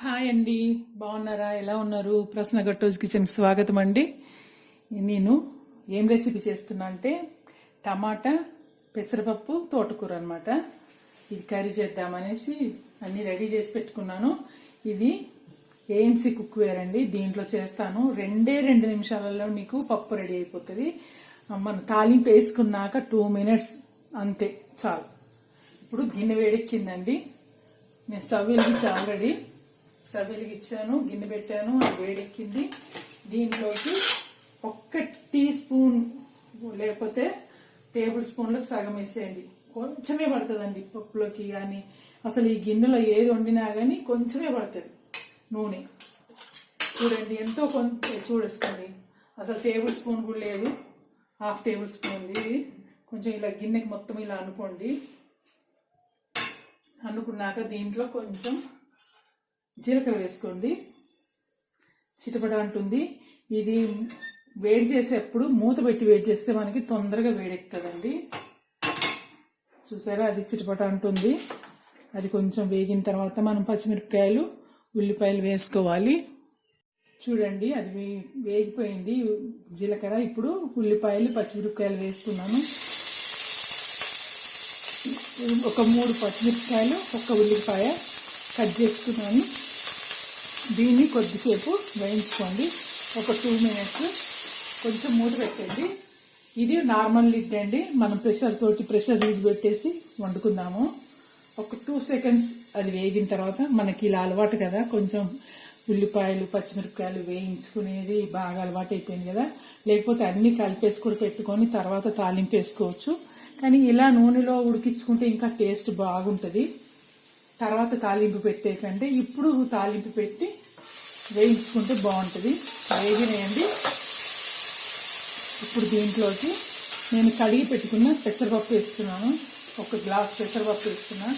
Hi అండి. బాగున్నారా? ఎలా ఉన్నారు? ప్రశ్న గట్టోజ్ కిచెన్కి స్వాగతం అండి. నేను ఏం రెసిపీ చేస్తున్నా అంటే టమాటా పెసరపప్పు తోటకూర అనమాట ఇది కర్రీ చేద్దామనేసి అన్నీ రెడీ చేసి పెట్టుకున్నాను. ఇది ఏఎంసీ కుక్వేర్ అండి. దీంట్లో చేస్తాను. రెండే రెండు నిమిషాలలో మీకు పప్పు రెడీ అయిపోతుంది. మనం తాలింపు వేసుకున్నాక టూ మినిట్స్ అంతే చాలు. ఇప్పుడు గిన్నె వేడెక్కిందండి. నేను స్టవ్ వెలిగించి ఆల్రెడీ స్టవ్ వెలిగించాను గిన్నె పెట్టాను అది వేడెక్కింది. దీంట్లోకి ఒక్క టీ స్పూన్ లేకపోతే టేబుల్ స్పూన్లో సగం వేసేయండి. కొంచెమే పడుతుందండి పప్పులోకి కానీ. అసలు ఈ గిన్నెలో ఏది వండినా కానీ కొంచెమే పడుతుంది నూనె. చూడండి ఎంతో కొంత చూడేసుకోండి అసలు టేబుల్ స్పూన్ కూడా లేదు. హాఫ్ టేబుల్ స్పూన్ ఇది కొంచెం ఇలా గిన్నెకి మొత్తం ఇలా అనుకోండి. అనుకున్నాక దీంట్లో కొంచెం జీలకర్ర వేసుకోండి. చిటపట అంటుంది. ఇది వేడి చేసేప్పుడు మూత పెట్టి వేడి చేస్తే మనకి తొందరగా వేడెక్కుతుందండి. చూసారా? అది చిటపట అంటుంది. అది కొంచెం వేగిన తర్వాత మనం పచ్చిమిరపకాయలు ఉల్లిపాయలు వేసుకోవాలి. చూడండి అది వే- వేగిపోయింది. జీలకర్ర ఇప్పుడు ఉల్లిపాయలు పచ్చిమిరపకాయలు వేస్తున్నాను. ఒక మూడు పచ్చిమిరపకాయలు ఒక ఉల్లిపాయ. కట్ చేసుకున్నాను. దీన్ని కొద్దిసేపు వేయించుకోండి. ఒక టూ మినిట్స్. కొంచెం మూత పెట్టండి. ఇది నార్మల్ లిడ్ అండి. మనం ప్రెషర్ తోటి ప్రెషర్ లిడ్ పెట్టేసి వండుకుందాము. ఒక టూ సెకండ్స్ అది వేగిన తర్వాత మనకి ఇలా అలవాటు కదా. కొంచెం ఉల్లిపాయలు పచ్చిమిరపకాయలు వేయించుకునేది బాగా అలవాటు అయిపోయింది కదా. లేకపోతే అన్ని కలిపేసి కూడా పెట్టుకొని తర్వాత తాలింపు వేసుకోవచ్చు. కానీ ఇలా నూనెలో ఉడికించుకుంటే ఇంకా టేస్ట్ బాగుంటుంది. తర్వాత తాలింపు పెట్టే కంటే ఇప్పుడు తాలింపు పెట్టి వేయించుకుంటే బాగుంటుంది. వేగినాయండి. ఇప్పుడు దీంట్లోకి నేను కడిగి పెట్టుకున్న పెసరపప్పు వేస్తున్నాను. ఒక గ్లాస్ పెసరపప్పు వేస్తున్నా.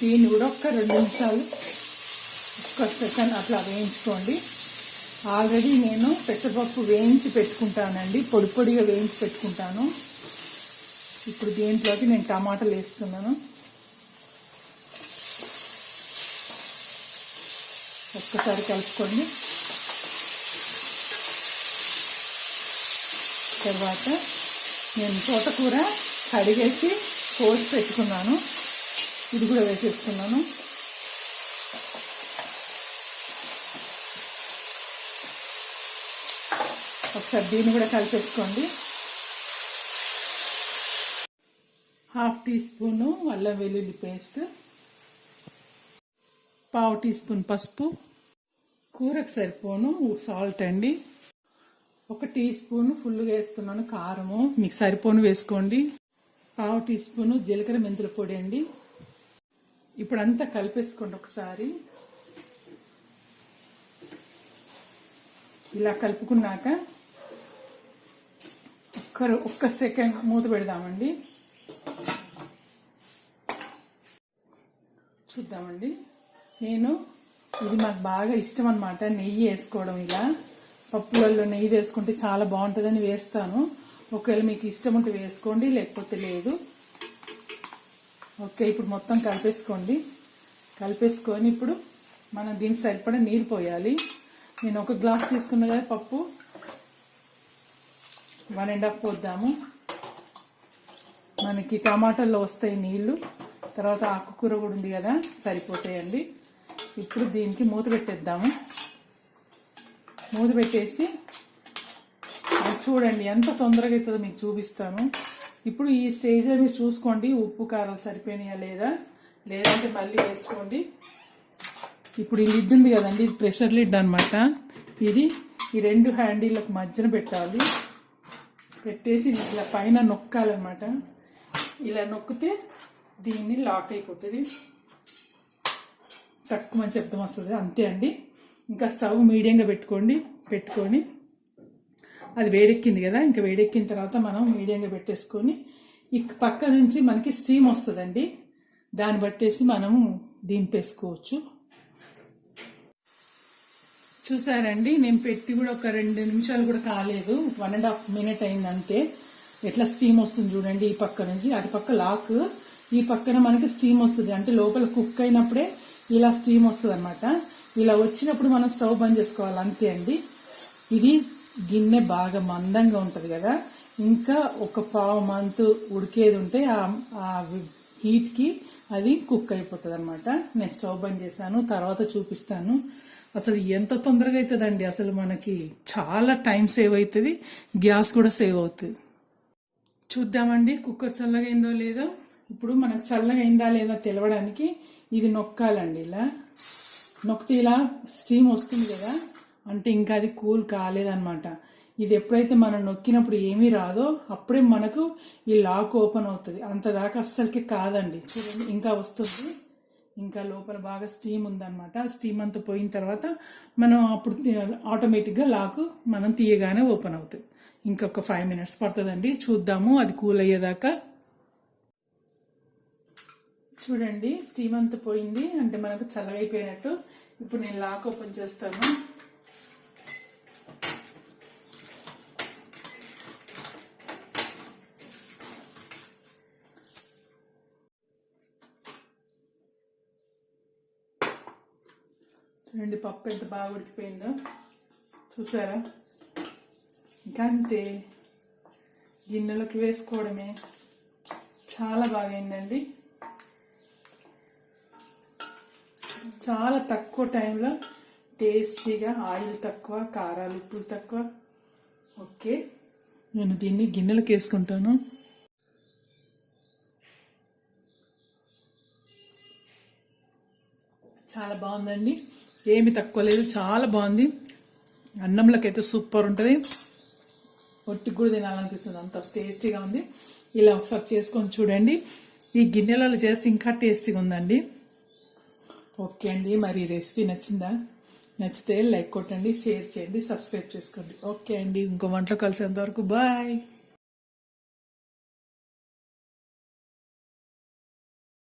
దీన్ని కూడా ఒక్క రెండు నిమిషాలు ఒక్క సెకండ్ అట్లా వేయించుకోండి. ఆల్రెడీ నేను పెసరపప్పు వేయించి పెట్టుకుంటానండి. పొడి పొడిగా వేయించి పెట్టుకుంటాను. ఇప్పుడు దీంట్లోకి నేను టమాటాలు వేస్తున్నాను. ఒక్కసారి కలుపుకోండి తర్వాత నేను తోటకూర కడిగేసి కోసి పెట్టుకున్నాను. ఇది కూడా వేసేసుకున్నాను ఒకసారి దీన్ని కూడా కలిపేసుకోండి. హాఫ్ టీ స్పూను అల్లం వెల్లుల్లి పేస్ట్ పావు టీ స్పూన్ పసుపు కూరకు సరిపోను సాల్ట్ అండి. ఒక టీ స్పూన్ ఫుల్గా వేస్తున్నాను కారము. మీకు సరిపోను వేసుకోండి. పావు టీ స్పూను జీలకర్ర మెంతుల పొడి అండి. ఇప్పుడు అంతా కలిపేసుకోండి ఒకసారి. ఇలా కలుపుకున్నాక ఒక్క ఒక్క సెకండ్ మూత పెడదామండి. చూద్దామండి. నేను ఇది నాకు బాగా ఇష్టం అనమాట నెయ్యి వేసుకోవడం ఇలా. పప్పులలో నెయ్యి వేసుకుంటే చాలా బాగుంటుందని వేస్తాను. ఒకవేళ మీకు ఇష్టం ఉంటే వేసుకోండి లేకపోతే లేదు. ఓకే ఇప్పుడు మొత్తం కలిపేసుకోండి. కలిపేసుకొని ఇప్పుడు మనం దీనికి సరిపడా నీరు పోయాలి. నేను ఒక గ్లాస్ తీసుకున్నా కదా పప్పు. వన్ అండ్ హాఫ్ పోద్దాము. మనకి టమాటాల్లో వస్తాయి నీళ్ళు. తర్వాత ఆకుకూర కూడా ఉంది కదా సరిపోతాయండి. ఇప్పుడు దీనికి మూత పెట్టేద్దాము. మూత పెట్టేసి అది చూడండి ఎంత తొందరగా అవుతుందో మీకు చూపిస్తాను. ఇప్పుడు ఈ స్టేజ్లో మీరు చూసుకోండి ఉప్పు కారాలు సరిపోయినాయా లేదా? లేదంటే మళ్ళీ వేసుకోండి. ఇప్పుడు ఈ లిడ్ ఉంది కదండి ఇది ప్రెషర్ లిడ్ అనమాట ఇది ఈ రెండు హ్యాండిళ్ళకు మధ్యన పెట్టాలి. పెట్టేసి ఇట్లా పైన నొక్కాలన్నమాట. ఇలా నొక్కితే దీన్ని లాక్ అయిపోతుంది. తక్కువ శబ్దం వస్తుంది. అంతే అండి. ఇంకా స్టవ్ మీడియంగా పెట్టుకోండి. పెట్టుకొని అది వేడెక్కింది కదా ఇంకా వేడెక్కిన తర్వాత మనం మీడియంగా పెట్టేసుకొని ఇక పక్క నుంచి మనకి స్టీమ్ వస్తుందండి. దాన్ని బట్టేసి మనము దింపేసుకోవచ్చు. చూసారండి నేను పెట్టి కూడా ఒక రెండు నిమిషాలు కూడా కాలేదు. వన్ అండ్ హాఫ్ మినిట్ అయింది అంతే ఎట్లా స్టీమ్ వస్తుంది చూడండి ఈ పక్క నుంచి. అటు పక్క లాక్ ఈ పక్కన మనకి స్టీమ్ వస్తుంది. అంటే లోపల కుక్ అయినప్పుడే ఇలా స్టీమ్ వస్తుంది అనమాట ఇలా వచ్చినప్పుడు మనం స్టవ్ బంద్ చేసుకోవాలి. అంతే అండి. ఇది గిన్నె బాగా మందంగా ఉంటుంది కదా. ఇంకా ఒక పావు మంత్ ఉడికేది ఉంటే ఆ- హీట్కి హీట్కి అది కుక్ అయిపోతుంది అనమాట నేను స్టవ్ బంద్ చేశాను. తర్వాత చూపిస్తాను. అసలు ఎంత తొందరగా అవుతుందండి అసలు మనకి చాలా టైం సేవ్ అవుతుంది గ్యాస్ కూడా సేవ్ అవుతుంది. చూద్దామండి. కుక్కర్ చల్లగా లేదో. ఇప్పుడు మనకు చల్లగా అయిందా లేదా తెలవడానికి ఇది నొక్కాలండి ఇలా. నొక్కితే ఇలా స్టీమ్ వస్తుంది కదా. అంటే ఇంకా అది కూల్ కాలేదన్నమాట. ఇది ఎప్పుడైతే మనం నొక్కినప్పుడు ఏమీ రాదో అప్పుడే మనకు ఈ లాక్ ఓపెన్ అవుతుంది. అంత దాకా అస్సలకి కాదండి. చూడండి ఇంకా వస్తుంది. ఇంకా లోపల బాగా స్టీమ్ ఉందన్నమాట. స్టీమ్ అంతా పోయిన తర్వాత మనం అప్పుడు ఆటోమేటిక్గా లాక్ మనం తీయగానే ఓపెన్ అవుతుంది. ఇంకొక ఫైవ్ మినిట్స్ పడుతుందండి. చూద్దాము అది కూల్ అయ్యేదాకా చూడండి స్టీమ్ అంతా పోయింది. అంటే మనకు చల్లగైపోయినట్టు ఇప్పుడు నేను లాక్ ఓపెన్ చేస్తాను. చూడండి పప్పు ఎంత బాగా ఉడికిపోయిందో. చూసారా? ఇంకా అంతే. గిన్నెలోకి వేసుకోవడమే. చాలా బాగా అయిందండి చాలా తక్కువ టైంలో టేస్టీగా ఆయిల్ తక్కువ కారాలు ఉప్పులు తక్కువ. ఓకే. నేను దీన్ని గిన్నెలకు వేసుకుంటాను. చాలా బాగుందండి. ఏమి తక్కువ లేదు చాలా బాగుంది. అన్నంలోకైతే సూపర్ ఉంటుంది. ఒట్టికి కూడా తినాలనిపిస్తుంది అంత టేస్టీగా ఉంది. ఇలా ఒకసారి చేసుకొని చూడండి. ఈ గిన్నెలలో చేస్తే ఇంకా టేస్టీగా ఉందండి. ఓకే అండి. మరి రెసిపీ నచ్చిందా? నచ్చితే లైక్ కొట్టండి షేర్ చేయండి సబ్స్క్రైబ్ చేసుకోండి. ఓకే అండి. ఇంకో వంటలో కలిసేంత వరకు బాయ్.